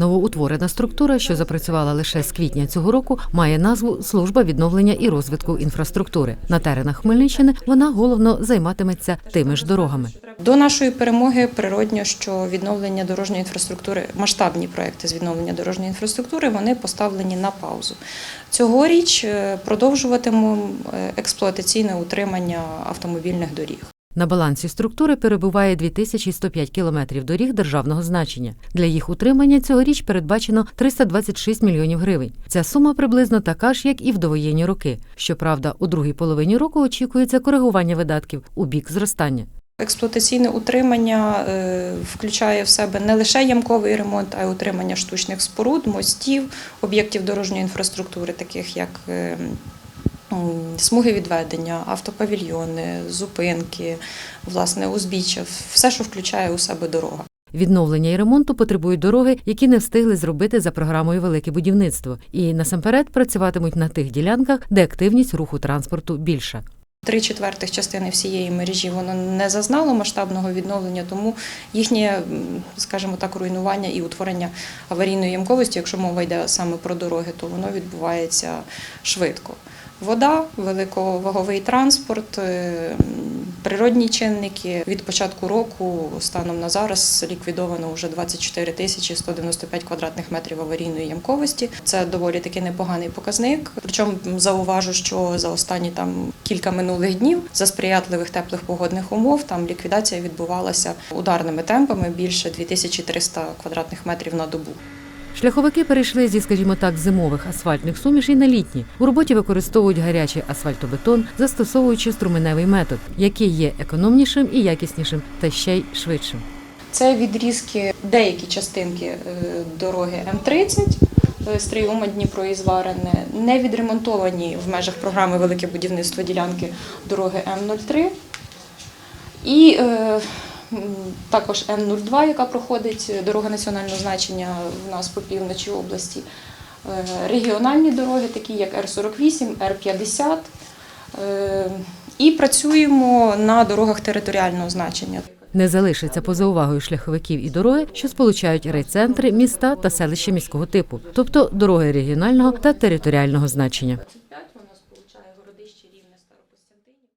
Новоутворена структура, що запрацювала лише з квітня цього року, має назву Служба відновлення і розвитку інфраструктури. На теренах Хмельниччини вона головно займатиметься тими ж дорогами. До нашої перемоги природньо, що відновлення дорожньої інфраструктури, масштабні проекти з відновлення дорожньої інфраструктури, вони поставлені на паузу. Цьогоріч е, продовжуватимемо експлуатаційне утримання автомобільних доріг. На балансі структури перебуває 2105 кілометрів доріг державного значення. Для їх утримання цьогоріч передбачено 326 мільйонів гривень. Ця сума приблизно така ж, як і в довоєнні роки. Щоправда, у другій половині року очікується коригування видатків у бік зростання. Експлуатаційне утримання е, включає в себе не лише ямковий ремонт, а й утримання штучних споруд, мостів, об'єктів дорожньої інфраструктури, таких як е, смуги відведення, автопавільйони, зупинки, власне, узбіччя, все, що включає у себе дорога. Відновлення і ремонту потребують дороги, які не встигли зробити за програмою Велике будівництво, і насамперед працюватимуть на тих ділянках, де активність руху транспорту більша. Три четвертих частини всієї мережі воно не зазнало масштабного відновлення, тому їхнє, скажімо так, руйнування і утворення аварійної ямковості, якщо мова йде саме про дороги, то воно відбувається швидко. Вода, великоваговий транспорт, е, природні чинники. Від початку року станом на зараз ліквідовано вже 24 тисячі 195 квадратних метрів аварійної ямковості. Це доволі таки непоганий показник. Причому зауважу, що за останні там кілька минулих днів за сприятливих теплих погодних умов там ліквідація відбувалася ударними темпами більше 2300 квадратних метрів на добу. Шляховики перейшли зі, скажімо так, зимових асфальтних сумішей на літні. У роботі використовують гарячий асфальтобетон, застосовуючи струменевий метод, який є економнішим і якіснішим, та ще й швидшим. Це відрізки, деякі частинки е, дороги М30, е, Стрийома Дніпро і Зварене, не відремонтовані в межах програми Велике будівництво ділянки дороги М03. І е, також М02, яка проходить е, дорога національного значення в нас по півночі області. Е, Регіональні дороги, такі як Р48, Р50. Е, І працюємо на дорогах територіального значення. Не залишиться поза увагою шляховиків і дороги, що сполучають райцентри, міста та селища міського типу, тобто дороги регіонального та територіального значення.